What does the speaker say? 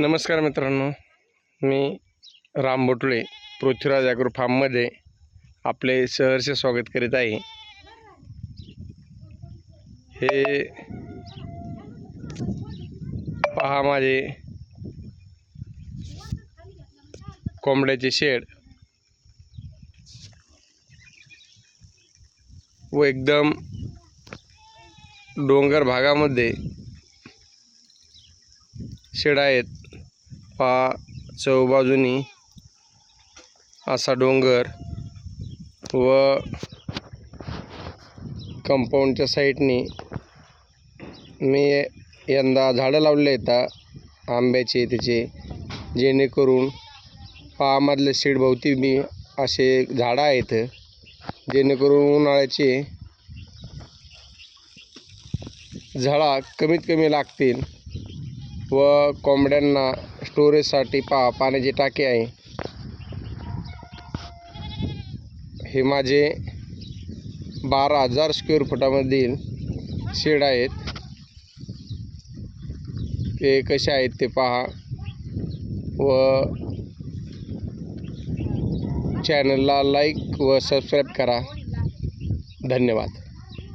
नमस्कार मित्रांनो मी राम बोटुळे पृथ्वीराज ॲग्रो फार्ममध्ये आपले सहर्ष स्वागत करीत आहे. हे पहा माझे कोंबड्याचे शेड. व एकदम डोंगर भागामध्ये शेड आहेत. पहा चौबाजूनी असा डोंगर व कंपाऊंडच्या साईडनी मी यंदा झाडं लावले आहेत आंब्याचे त्याचे जेणेकरून पामधले सीडभोवती मी असे झाडं आहेत जेणेकरून उन्हाळ्याचे झाडा कमीत कमी लागतील. व कोंबड्यांना स्टोरेजसाठी पा पाण्याची टाकी आहे. हे माझे बारा हजार स्क्वेअर फुटामधील शेड आहेत. ते कसे आहेत ते पहा. व चॅनलला लाईक व सबस्क्राईब करा. धन्यवाद.